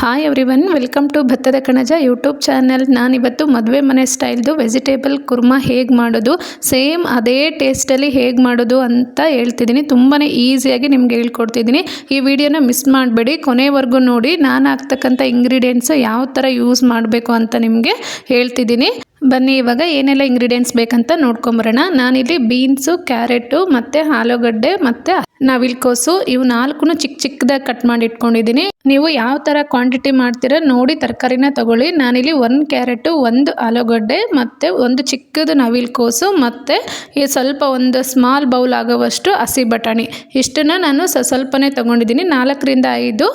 Hi everyone welcome to ಭತ್ತದ ಕಣಜ YouTube channel ನಾನಿವತ್ತು ಮದುವೆ ಮನೆ ಸ್ಟೈಲ್ದು ವೆಜಿಟೇಬಲ್ ಕುರ್ಮಾ ಹೇಗೆ ಮಾಡೋದು ಸೇಮ್ ಅದೇ ಟೇಸ್ಟಲ್ಲಿ ಹೇಗೆ ಮಾಡೋದು ಅಂತ ಹೇಳ್ತಿದ್ದೀನಿ. ತುಂಬಾ ಈಸಿಯಾಗಿ ನಿಮ್ಗೆ ಹೇಳ್ಕೊಡ್ತಿದ್ದೀನಿ. ಈ ವಿಡಿಯೋನ ಮಿಸ್ ಮಾಡಬೇಡಿ. ಕೊನೆವರೆಗೂ ನೋಡಿ, ನಾನು ಹಾಕ್ತಕ್ಕಂಥ ಇಂಗ್ರೀಡಿಯೆಂಟ್ಸ್ ಯಾವ ಥರ ಯೂಸ್ ಮಾಡಬೇಕು ಅಂತ ನಿಮಗೆ ಹೇಳ್ತಿದ್ದೀನಿ. ಬನ್ನಿ, ಇವಾಗ ಏನೆಲ್ಲ ಇಂಗ್ರೀಡಿಯೆಂಟ್ಸ್ ಬೇಕಂತ ನೋಡ್ಕೊಂಬರೋಣ. ನಾನಿಲ್ಲಿ ಬೀನ್ಸು ಕ್ಯಾರೆಟು ಮತ್ತು ಆಲೂಗಡ್ಡೆ, ಮತ್ತು ನವಿಲ್ಕೋಸು, ಇವು ನಾಲ್ಕು ಚಿಕ್ಕ ಚಿಕ್ಕದಾಗಿ ಕಟ್ ಮಾಡಿ ಇಟ್ಕೊಂಡಿದ್ದೀನಿ ನೀವು ಯಾವ ಥರ ಕ್ವಾಂಟಿಟಿ ಮಾಡ್ತೀರ ನೋಡಿ ತರಕಾರಿನ ತಗೊಳ್ಳಿ. ನಾನಿಲ್ಲಿ ಒಂದು ಕ್ಯಾರೆಟು ಒಂದು ಆಲೂಗಡ್ಡೆ, ಮತ್ತು ಒಂದು ಚಿಕ್ಕದು ನವಿಲ್ಕೋಸು, ಮತ್ತು ಈ ಸ್ವಲ್ಪ ಒಂದು ಸ್ಮಾಲ್ ಬೌಲ್ ಆಗೋವಷ್ಟು ಹಸಿ ಬಟಾಣಿ. ಇಷ್ಟನ್ನು ನಾನು ಸ್ವಲ್ಪನೇ ತೊಗೊಂಡಿದ್ದೀನಿ ನಾಲ್ಕರಿಂದ ಐದು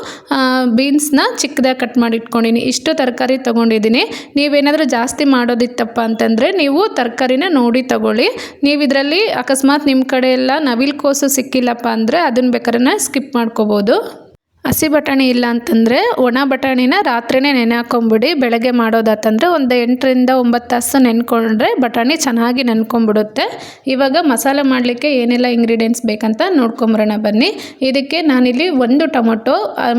ಬೀನ್ಸ್ನ ಚಿಕ್ಕದಾಗಿ ಕಟ್ ಮಾಡಿ ಇಟ್ಕೊಂಡಿದ್ದೀನಿ ಇಷ್ಟು ತರಕಾರಿ ತೊಗೊಂಡಿದ್ದೀನಿ ನೀವೇನಾದರೂ ಜಾಸ್ತಿ ಮಾಡೋದಿತ್ತಪ್ಪ ಅಂತಂದರೆ ನೀವು ತರಕಾರಿನ ನೋಡಿ ತಗೊಳ್ಳಿ. ನೀವು ಇದರಲ್ಲಿ ಅಕಸ್ಮಾತ್ ನಿಮ್ಮ ಕಡೆ ಎಲ್ಲ ನವಿಲ್ಕೋಸು ಸಿಕ್ಕಿಲ್ಲಪ್ಪ ಅಂದರೆ ಅದನ್ನ ಬೇಕಾದ್ರೆ ಸ್ಕಿಪ್ ಮಾಡ್ಕೋಬೋದು. ಹಸಿ ಬಟಾಣಿ ಇಲ್ಲ ಅಂತಂದರೆ ಒಣ ಬಟಾಣಿನ ರಾತ್ರಿನೇ ನೆನೆ ಹಾಕೊಂಬಿಡಿ ಬೆಳಗ್ಗೆ ಮಾಡೋದಾತಂದರೆ ಒಂದು ಎಂಟರಿಂದ ಒಂಬತ್ತು ತಾಸು ನೆನ್ಕೊಂಡ್ರೆ ಬಟಾಣಿ ಚೆನ್ನಾಗಿ ನೆನ್ಕೊಂಬಿಡುತ್ತೆ. ಇವಾಗ ಮಸಾಲೆ ಮಾಡಲಿಕ್ಕೆ ಏನೆಲ್ಲ ಇಂಗ್ರೀಡಿಯೆಂಟ್ಸ್ ಬೇಕಂತ ನೋಡ್ಕೊಂಬರೋಣ ಬನ್ನಿ. ಇದಕ್ಕೆ ನಾನಿಲ್ಲಿ ಒಂದು ಟೊಮೊಟೊ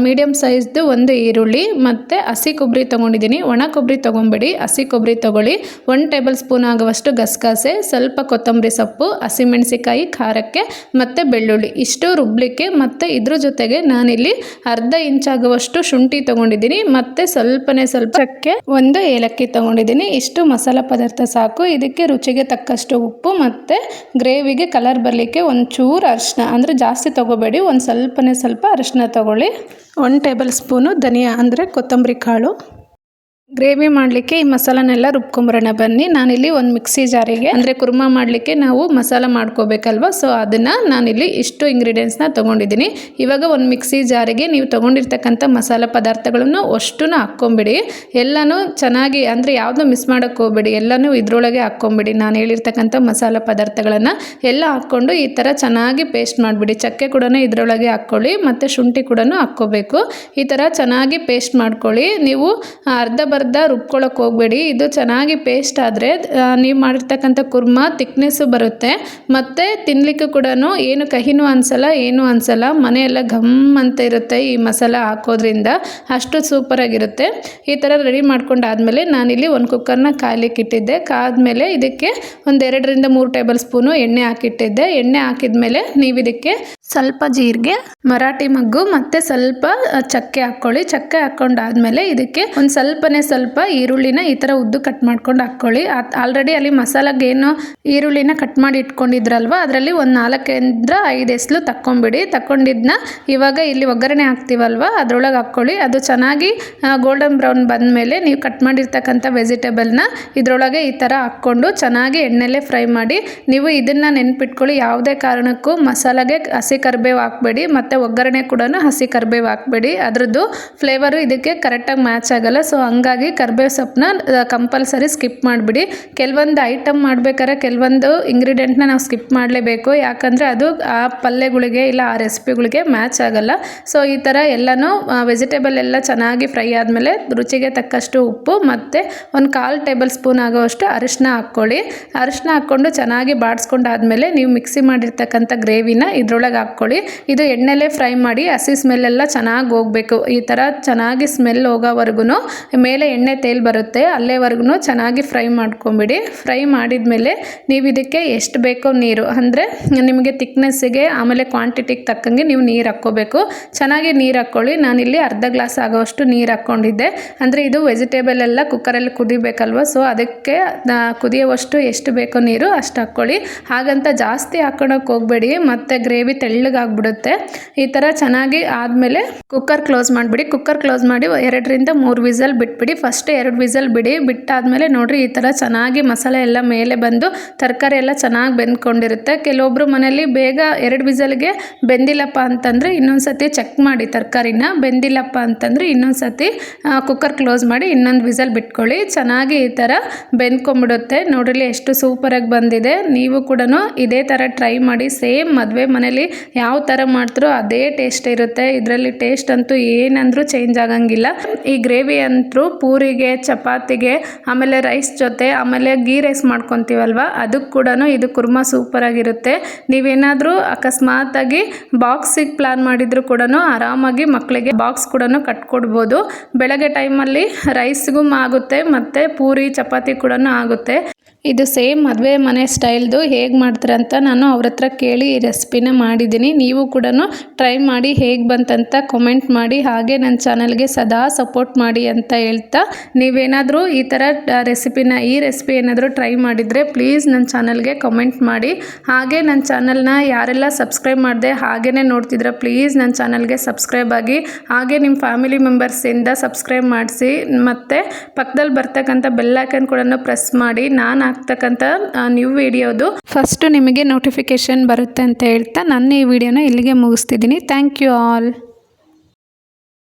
ಮೀಡಿಯಮ್ ಸೈಜ್ದು ಒಂದು ಈರುಳ್ಳಿ ಮತ್ತು ಹಸಿ ಕೊಬ್ಬರಿ ತೊಗೊಂಡಿದ್ದೀನಿ. ಒಣ ಕೊಬ್ಬರಿ ತೊಗೊಂಬಿಡಿ, ಹಸಿ ಕೊಬ್ಬರಿ ತೊಗೊಳ್ಳಿ. ಒಂದು ಟೇಬಲ್ ಸ್ಪೂನ್ ಆಗುವಷ್ಟು ಗಸಗಸೆ, ಸ್ವಲ್ಪ ಕೊತ್ತಂಬರಿ ಸೊಪ್ಪು ಹಸಿಮೆಣಸಿಕಾಯಿ ಖಾರಕ್ಕೆ ಮತ್ತು ಬೆಳ್ಳುಳ್ಳಿ. ಇಷ್ಟು ರುಬ್ಬಲಿಕ್ಕೆ ಮತ್ತು ಇದ್ರ ಜೊತೆಗೆ ನಾನಿಲ್ಲಿ ಅರ್ಧ ಇಂಚಾಗುವಷ್ಟು ಶುಂಠಿ ತಗೊಂಡಿದ್ದೀನಿ. ಮತ್ತೆ ಸ್ವಲ್ಪನೇ ಸ್ವಲ್ಪಕ್ಕೆ ಒಂದು ಏಲಕ್ಕಿ ತಗೊಂಡಿದ್ದೀನಿ. ಇಷ್ಟು ಮಸಾಲ ಪದಾರ್ಥ ಸಾಕು. ಇದಕ್ಕೆ ರುಚಿಗೆ ತಕ್ಕಷ್ಟು ಉಪ್ಪು ಮತ್ತು ಗ್ರೇವಿಗೆ ಕಲರ್ ಬರಲಿಕ್ಕೆ ಒಂಚೂರು ಅರಿಶಿನ ಅಂದರೆ ಜಾಸ್ತಿ ತಗೋಬೇಡಿ. ಒಂದು ಸ್ವಲ್ಪನೇ ಸ್ವಲ್ಪ ಅರಿಶಿನ ತಗೊಳ್ಳಿ. ಒನ್ ಟೇಬಲ್ ಸ್ಪೂನು ಧನಿಯಾ, ಅಂದರೆ ಕೊತ್ತಂಬರಿ ಕಾಳು. ಗ್ರೇವಿ ಮಾಡಲಿಕ್ಕೆ ಈ ಮಸಾಲನೆಲ್ಲ ರುಬ್ಕೊಂಬರೋಣ. ಬನ್ನಿ, ನಾನಿಲ್ಲಿ ಒಂದು ಮಿಕ್ಸಿ ಜಾರಿಗೆ, ಅಂದರೆ ಕುರ್ಮ ಮಾಡಲಿಕ್ಕೆ ನಾವು ಮಸಾಲ ಮಾಡ್ಕೋಬೇಕಲ್ವ? ಸೊ ಅದನ್ನು ನಾನಿಲ್ಲಿ ಇಷ್ಟು ಇಂಗ್ರೀಡಿಯೆಂಟ್ಸ್ನ ತೊಗೊಂಡಿದ್ದೀನಿ. ಇವಾಗ ಒಂದು ಮಿಕ್ಸಿ ಜಾರಿಗೆ ನೀವು ತೊಗೊಂಡಿರ್ತಕ್ಕಂಥ ಮಸಾಲ ಪದಾರ್ಥಗಳನ್ನು ಅಷ್ಟು ಹಾಕ್ಕೊಂಬಿಡಿ. ಎಲ್ಲನೂ ಚೆನ್ನಾಗಿ, ಅಂದರೆ ಯಾವುದೂ ಮಿಸ್ ಮಾಡೋಕ್ಕೆ ಹೋಗ್ಬೇಡಿ. ಎಲ್ಲನೂ ಇದರೊಳಗೆ ಹಾಕ್ಕೊಂಬಿಡಿ. ನಾನು ಹೇಳಿರ್ತಕ್ಕಂಥ ಮಸಾಲ ಪದಾರ್ಥಗಳನ್ನು ಎಲ್ಲ ಹಾಕ್ಕೊಂಡು ಈ ಥರ ಚೆನ್ನಾಗಿ ಪೇಸ್ಟ್ ಮಾಡಿಬಿಡಿ. ಚಕ್ಕೆ ಕೂಡ ಇದರೊಳಗೆ ಹಾಕ್ಕೊಳ್ಳಿ, ಮತ್ತು ಶುಂಠಿ ಕೂಡ ಹಾಕ್ಕೋಬೇಕು. ಈ ಥರ ಚೆನ್ನಾಗಿ ಪೇಸ್ಟ್ ಮಾಡ್ಕೊಳ್ಳಿ. ನೀವು ಅರ್ಧ ಬರ್ಧ ರುಬ್ಕೊಳ್ಳೋಕೆ ಹೋಗಬೇಡಿ. ಇದು ಚೆನ್ನಾಗಿ ಪೇಸ್ಟ್ ಆದರೆ ನೀವು ಮಾಡಿರ್ತಕ್ಕಂಥ ಕುರ್ಮ ತಿಕ್ನೆಸ್ಸು ಬರುತ್ತೆ. ಮತ್ತು ತಿನ್ನಲಿಕ್ಕೂ ಕೂಡ ಏನು ಕಹಿನೂ ಅನ್ಸಲ್ಲ, ಏನೂ ಅನ್ಸಲ್ಲ. ಮನೆಯೆಲ್ಲ ಘಮ್ ಅಂತ ಇರುತ್ತೆ ಈ ಮಸಾಲ ಹಾಕೋದ್ರಿಂದ. ಅಷ್ಟು ಸೂಪರಾಗಿರುತ್ತೆ ಈ ಥರ ರೆಡಿ ಮಾಡ್ಕೊಂಡಾದಮೇಲೆ ನಾನಿಲ್ಲಿ ಒಂದು ಕುಕ್ಕರ್ನ ಕಾಯ್ಲಿಕ್ಕೆ ಇಟ್ಟಿದ್ದೆ. ಕಾದ್ಮೇಲೆ ಇದಕ್ಕೆ ಒಂದೆರಡರಿಂದ ಮೂರು ಟೇಬಲ್ ಸ್ಪೂನು ಎಣ್ಣೆ ಹಾಕಿಟ್ಟಿದ್ದೆ. ಎಣ್ಣೆ ಹಾಕಿದ್ಮೇಲೆ ನೀವು ಇದಕ್ಕೆ ಸ್ವಲ್ಪ ಜೀರಿಗೆ, ಮರಾಠಿ ಮಗ್ಗು ಮತ್ತು ಸ್ವಲ್ಪ ಚಕ್ಕೆ ಹಾಕ್ಕೊಳ್ಳಿ. ಚಕ್ಕೆ ಹಾಕ್ಕೊಂಡಾದ್ಮೇಲೆ ಇದಕ್ಕೆ ಒಂದು ಸ್ವಲ್ಪನೇ ಸ್ವಲ್ಪ ಈರುಳ್ಳಿನ ಈ ಥರ ಉದ್ದು ಕಟ್ ಮಾಡ್ಕೊಂಡು ಹಾಕ್ಕೊಳ್ಳಿ. ಆಲ್ರೆಡಿ ಅಲ್ಲಿ ಮಸಾಲಾಗೇನು ಈರುಳ್ಳಿನ ಕಟ್ ಮಾಡಿ ಇಟ್ಕೊಂಡಿದ್ರಲ್ವ? ಅದರಲ್ಲಿ ಒಂದು ನಾಲ್ಕರಿಂದ ಐದು ಎಸ್ಲು ತಕ್ಕೊಂಬಿಡಿ. ತಕ್ಕೊಂಡಿದ್ನ ಇವಾಗ ಇಲ್ಲಿ ಒಗ್ಗರಣೆ ಹಾಕ್ತೀವಲ್ವ? ಅದರೊಳಗೆ ಹಾಕ್ಕೊಳ್ಳಿ. ಅದು ಚೆನ್ನಾಗಿ ಗೋಲ್ಡನ್ ಬ್ರೌನ್ ಬಂದ ಮೇಲೆ ನೀವು ಕಟ್ ಮಾಡಿರ್ತಕ್ಕಂಥ ವೆಜಿಟೇಬಲ್ನ ಇದರೊಳಗೆ ಈ ಥರ ಹಾಕ್ಕೊಂಡು ಚೆನ್ನಾಗಿ ಎಣ್ಣೆಲೆ ಫ್ರೈ ಮಾಡಿ, ನೀವು ಇದನ್ನು ನೆನ್ಪಿಟ್ಕೊಳ್ಳಿ. ಯಾವುದೇ ಕಾರಣಕ್ಕೂ ಮಸಾಲೆಗೆ ಹಸಿ ಕರಿಬೇವು ಹಾಕ್ಬೇಡಿ, ಮತ್ತು ಒಗ್ಗರಣೆ ಕೂಡ ಹಸಿ ಕರಿಬೇವು ಹಾಕ್ಬೇಡಿ. ಅದರದ್ದು ಫ್ಲೇವರು ಇದಕ್ಕೆ ಕರೆಕ್ಟಾಗಿ ಮ್ಯಾಚ್ ಆಗಲ್ಲ. ಸೊ ಹಂಗಾಗಿ ಕರ್ಬೇವು ಸೊಪ್ಪನ್ನ ಕಂಪಲ್ಸರಿ ಸ್ಕಿಪ್ ಮಾಡಿಬಿಡಿ. ಕೆಲವೊಂದು ಐಟಮ್ ಮಾಡ್ಬೇಕಾದ್ರೆ ಕೆಲವೊಂದು ಇಂಗ್ರೀಡಿಯೆಂಟ್ನ ನಾವು ಸ್ಕಿಪ್ ಮಾಡಲೇಬೇಕು. ಯಾಕಂದರೆ ಅದು ಆ ಪಲ್ಯಗಳಿಗೆ ಇಲ್ಲ ಆ ರೆಸಿಪಿಗಳಿಗೆ ಮ್ಯಾಚ್ ಆಗಲ್ಲ. ಸೊ ಈ ಥರ ಎಲ್ಲನೂ ವೆಜಿಟೇಬಲ್ ಎಲ್ಲ ಚೆನ್ನಾಗಿ ಫ್ರೈ ಆದಮೇಲೆ ರುಚಿಗೆ ತಕ್ಕಷ್ಟು ಉಪ್ಪು ಮತ್ತು ಒಂದು ಕಾಲು ಟೇಬಲ್ ಸ್ಪೂನ್ ಆಗೋವಷ್ಟು ಅರಿಶಿನ ಹಾಕ್ಕೊಳ್ಳಿ. ಅರಿಶಿನ ಹಾಕ್ಕೊಂಡು ಚೆನ್ನಾಗಿ ಬಾಡಿಸ್ಕೊಂಡಾದ್ಮೇಲೆ ನೀವು ಮಿಕ್ಸಿ ಮಾಡಿರ್ತಕ್ಕಂಥ ಗ್ರೇವಿನ ಇದ್ರೊಳಗೆ ಹಾಕ್ಕೊಳ್ಳಿ. ಇದು ಎಣ್ಣೆಲೆ ಫ್ರೈ ಮಾಡಿ, ಹಸಿ ಸ್ಮೆಲ್ಲೆಲ್ಲ ಚೆನ್ನಾಗಿ ಹೋಗಬೇಕು. ಈ ಥರ ಚೆನ್ನಾಗಿ ಸ್ಮೆಲ್ ಹೋಗೋವರೆಗೂ ಮೇಲೆ ಎಣ್ಣೆ ತೇಲ್ ಬರುತ್ತೆ ಅಲ್ಲೇವರೆಗೂ ಚೆನ್ನಾಗಿ ಫ್ರೈ ಮಾಡ್ಕೊಂಬಿಡಿ. ಫ್ರೈ ಮಾಡಿದ ಮೇಲೆ ನೀವು ಇದಕ್ಕೆ ಎಷ್ಟು ಬೇಕೋ ನೀರು, ಅಂದರೆ ನಿಮಗೆ ತಿಕ್ನೆಸ್ಸಿಗೆ, ಆಮೇಲೆ ಕ್ವಾಂಟಿಟಿಗೆ ತಕ್ಕಂಗೆ ನೀವು ನೀರು ಹಾಕ್ಕೋಬೇಕು. ಚೆನ್ನಾಗಿ ನೀರು ಹಾಕ್ಕೊಳ್ಳಿ. ನಾನಿಲ್ಲಿ ಅರ್ಧ ಗ್ಲಾಸ್ ಆಗೋಷ್ಟು ನೀರು ಹಾಕ್ಕೊಂಡಿದ್ದೆ. ಅಂದರೆ ಇದು ವೆಜಿಟೇಬಲ್ ಎಲ್ಲ ಕುಕ್ಕರಲ್ಲಿ ಕುದಿಬೇಕಲ್ವ, ಸೊ ಅದಕ್ಕೆ ಕುದಿಯುವಷ್ಟು ಎಷ್ಟು ಬೇಕೋ ನೀರು ಅಷ್ಟು ಹಾಕ್ಕೊಳ್ಳಿ. ಹಾಗಂತ ಜಾಸ್ತಿ ಹಾಕೊಳಕ್ಕೆ ಹೋಗಬೇಡಿ, ಮತ್ತು ಗ್ರೇವಿ ತೆಳ್ಳಗಾಗ್ಬಿಡುತ್ತೆ. ಈ ಥರ ಚೆನ್ನಾಗಿ ಆದಮೇಲೆ ಕುಕ್ಕರ್ ಕ್ಲೋಸ್ ಮಾಡಿಬಿಡಿ. ಕುಕ್ಕರ್ ಕ್ಲೋಸ್ ಮಾಡಿ ಎರಡರಿಂದ ಮೂರು ವಿಸಲ್ ಬಿಟ್ಬಿಡಿ ಫಸ್ಟ್ ಎರಡು ವಿಸಲ್ ಬಿಡಿ, ಬಿಟ್ಟಾದಮೇಲೆ ನೋಡಿರಿ ಈ ಥರ ಚೆನ್ನಾಗಿ ಮಸಾಲೆ ಎಲ್ಲ ಮೇಲೆ ಬಂದು ತರಕಾರಿ ಎಲ್ಲ ಚೆನ್ನಾಗಿ ಬೆಂದ್ಕೊಂಡಿರುತ್ತೆ. ಕೆಲವೊಬ್ಬರು ಮನೇಲಿ ಬೇಗ ಎರಡು ವಿಸಲ್ಗೆ ಬೆಂದಿಲ್ಲಪ್ಪ ಅಂತಂದರೆ ಇನ್ನೊಂದು ಸತಿ ಚೆಕ್ ಮಾಡಿ ತರಕಾರಿನ. ಬೆಂದಿಲ್ಲಪ್ಪ ಅಂತಂದರೆ ಇನ್ನೊಂದು ಸತಿ ಕುಕ್ಕರ್ ಕ್ಲೋಸ್ ಮಾಡಿ ಇನ್ನೊಂದು ವಿಸಲ್ ಬಿಟ್ಕೊಳ್ಳಿ. ಚೆನ್ನಾಗಿ ಈ ಥರ ಬೆಂದ್ಕೊಂಬಿಡುತ್ತೆ ನೋಡಿರಿ ಎಷ್ಟು ಸೂಪರಾಗಿ ಬಂದಿದೆ. ನೀವು ಕೂಡ ಇದೇ ಥರ ಟ್ರೈ ಮಾಡಿ. ಸೇಮ್ ಮದುವೆ ಮನೇಲಿ ಯಾವ ಥರ ಮಾಡ್ತಾರೋ ಅದೇ ಟೇಸ್ಟ್ ಇರುತ್ತೆ. ಇದರಲ್ಲಿ ಟೇಸ್ಟ್ ಅಂತೂ ಏನಂದ್ರೂ ಚೇಂಜ್ ಆಗಂಗಿಲ್ಲ. ಈ ಗ್ರೇವಿ ಅಂತೂ ಪೂರಿಗೆ, ಚಪಾತಿಗೆ, ಆಮೇಲೆ ರೈಸ್ ಜೊತೆ, ಆಮೇಲೆ ಗೀ ರೈಸ್ ಮಾಡ್ಕೊತೀವಲ್ವ? ಅದಕ್ಕೆ ಕೂಡ ಇದು ಕುರ್ಮಾ ಸೂಪರಾಗಿರುತ್ತೆ ನೀವೇನಾದರೂ ಅಕಸ್ಮಾತಾಗಿ ಬಾಕ್ಸಿಗೆ ಪ್ಲಾನ್ ಮಾಡಿದರೂ ಕೂಡ ಆರಾಮಾಗಿ ಮಕ್ಕಳಿಗೆ ಬಾಕ್ಸ್ ಕೂಡ ಕಟ್ಕೊಡ್ಬೋದು. ಬೆಳಗ್ಗೆ ಟೈಮಲ್ಲಿ ರೈಸ್ಗೂ ಆಗುತ್ತೆ, ಮತ್ತು ಪೂರಿ, ಚಪಾತಿ ಕೂಡ ಆಗುತ್ತೆ. ಇದು ಸೇಮ್ ಮದುವೆ ಮನೆ ಸ್ಟೈಲ್ದು ಹೇಗೆ ಮಾಡ್ತಾರೆ ಅಂತ ನಾನು ಅವ್ರ ಹತ್ರ ಕೇಳಿ ಈ ರೆಸಿಪಿನ ಮಾಡಿದ್ದೀನಿ. ನೀವು ಕೂಡ ಟ್ರೈ ಮಾಡಿ ಹೇಗೆ ಬಂತಂತ ಕಮೆಂಟ್ ಮಾಡಿ, ಹಾಗೆ ನನ್ನ ಚಾನಲ್ಗೆ ಸದಾ ಸಪೋರ್ಟ್ ಮಾಡಿ ಅಂತ ಹೇಳ್ತಾ, ನೀವೇನಾದರೂ ಈ ಥರ ರೆಸಿಪಿನ, ಈ ರೆಸಿಪಿ ಏನಾದರೂ ಟ್ರೈ ಮಾಡಿದರೆ ಪ್ಲೀಸ್ ನನ್ನ ಚಾನಲ್ಗೆ ಕಮೆಂಟ್ ಮಾಡಿ. ಹಾಗೆ ನನ್ನ ಚಾನಲ್ನ ಯಾರೆಲ್ಲ ಸಬ್ಸ್ಕ್ರೈಬ್ ಮಾಡಿದೆ ಹಾಗೇ ನೋಡ್ತಿದ್ರೆ ಪ್ಲೀಸ್ ನನ್ನ ಚಾನಲ್ಗೆ ಸಬ್ಸ್ಕ್ರೈಬ್ ಆಗಿ. ಹಾಗೆ ನಿಮ್ಮ ಫ್ಯಾಮಿಲಿ ಮೆಂಬರ್ಸಿಂದ ಸಬ್ಸ್ಕ್ರೈಬ್ ಮಾಡಿಸಿ. ಮತ್ತು ಪಕ್ಕದಲ್ಲಿ ಬರ್ತಕ್ಕಂಥ ಬೆಲ್ಲೈಕನ್ ಕೂಡ ಪ್ರೆಸ್ ಮಾಡಿ. ನಾನು ಹಾಕ್ತಕ್ಕಂಥ ನ್ಯೂ ವಿಡಿಯೋದು ಫಸ್ಟು ನಿಮಗೆ ನೋಟಿಫಿಕೇಶನ್ ಬರುತ್ತೆ ಅಂತ ಹೇಳ್ತಾ ನನ್ನ ಈ ವಿಡಿಯೋನ ಇಲ್ಲಿಗೆ ಮುಗಿಸ್ತಿದ್ದೀನಿ. Thank you all